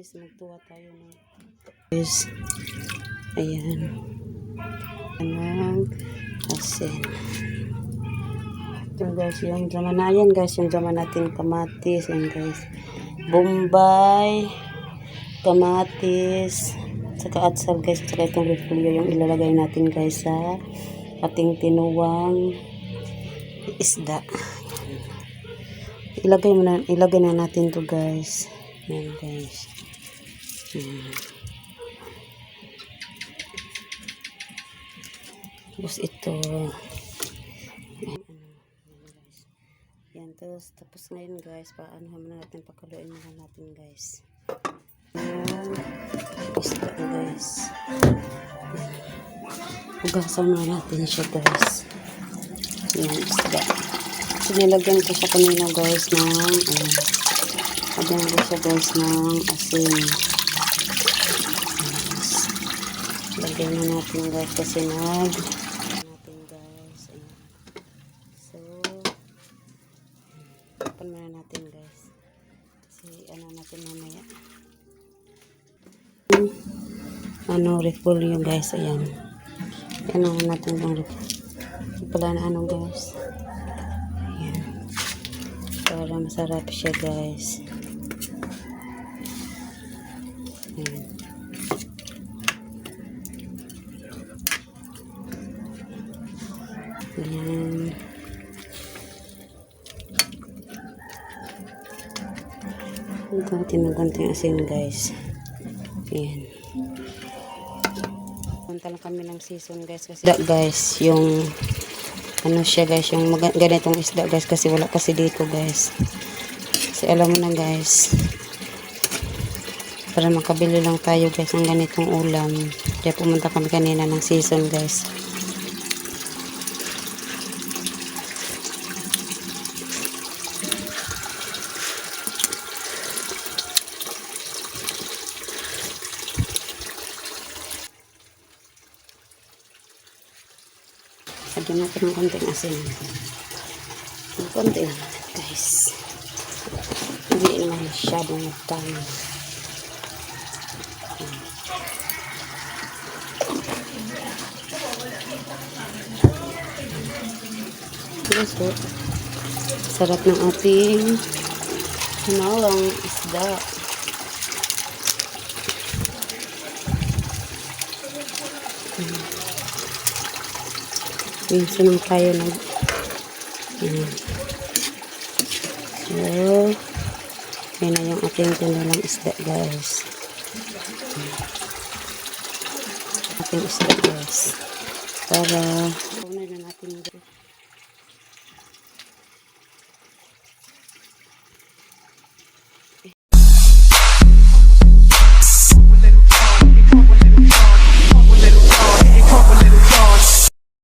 Guys, magtuwa tayo ng guys. Ayan. Anong asin. Ito guys, yung drama na yan guys. Yung drama natin kamatis. Yan guys. Bombay. Kamatis. Saka atsal guys. Saka itong repolyo yung ilalagay natin guys sa ating tinuwang isda. Ilagay mo na, ilagay na natin to guys. Yan guys. Hmm. Tapos ito. Ayan, yan tapos, tapos ngayon guys, paano muna natin, pakaluin muna natin guys. Yan. Isda guys. Hugasan muna natin siya guys. Yan, isda. So, ko siya kanina guys ng, ano, lagyan ko siya guys ng asin. Lagyan na natin guys kasi nag natin guys. So, tapan muna natin guys. Kasi ano natin mamaya. Ano, repolyo guys. Ayan. Ano natin ang repolyo. Pala na ano guys. Ayan. Para masarap siya guys. Ayan. Kunti ng konting asin guys. Ayan. Punta lang kami ng season guys. Kasi da, guys, yung ano siya guys, yung ganitong isda guys. Kasi wala kasi dito guys. Kasi alam mo na guys. Para makabili lang tayo guys ng ganitong ulam. Kaya pumunta kami kanina ng season guys. Lagyan natin ng konting asin. Ng konti lang guys. Hindi naman masyadong magdami. Yes, po. Sarap ng ating sinawang isda. Minsan naman tayo nag... Ayan. So, yan na yung ating tinulang isda, guys. Ating isda, guys. Para, una na natin